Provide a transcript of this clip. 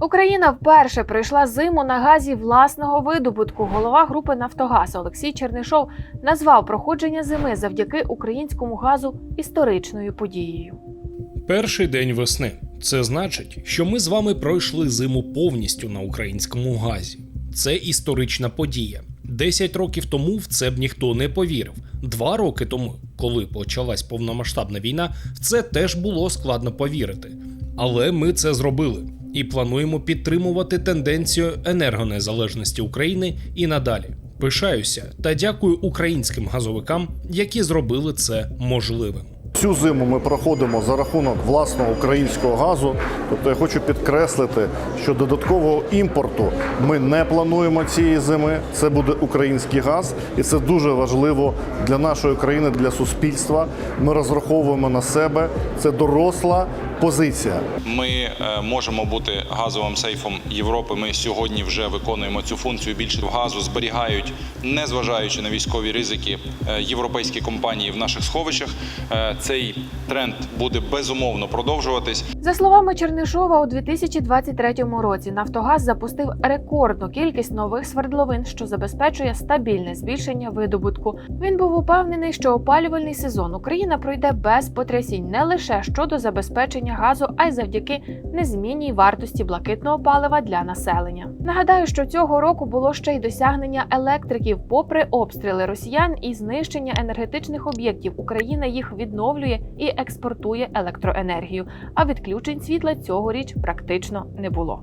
Україна вперше пройшла зиму на газі власного видобутку. Голова групи Нафтогаз Олексій Чернишов назвав проходження зими завдяки українському газу історичною подією. Перший день весни. Це значить, що ми з вами пройшли зиму повністю на українському газі. Це історична подія. Десять років тому в це б ніхто не повірив. Два роки тому, коли почалась повномасштабна війна, в це теж було складно повірити. Але ми це зробили і плануємо підтримувати тенденцію енергонезалежності України і надалі. Пишаюся та дякую українським газовикам, які зробили це можливим. Цю зиму ми проходимо за рахунок власного українського газу. Тобто я хочу підкреслити, що додаткового імпорту ми не плануємо цієї зими. Це буде український газ, і це дуже важливо для нашої країни, для суспільства. Ми розраховуємо на себе. Це доросла позиція. Ми е, можемо бути газовим сейфом Європи. Ми сьогодні вже виконуємо цю функцію. Більше газу зберігають, незважаючи на військові ризики, е, європейські компанії в наших сховищах. Е, Цей тренд буде безумовно продовжуватись. За словами Чернишова, у 2023 році Нафтогаз запустив рекордну кількість нових свердловин, що забезпечує стабільне збільшення видобутку. Він був упевнений, що опалювальний сезон Україна пройде без потрясінь не лише щодо забезпечення газу, а й завдяки незмінній вартості блакитного палива для населення. Нагадаю, що цього року було ще й досягнення електриків, попри обстріли росіян і знищення енергетичних об'єктів. Україна їх відновлює і експортує електроенергію. А відключень світла цьогоріч практично не було.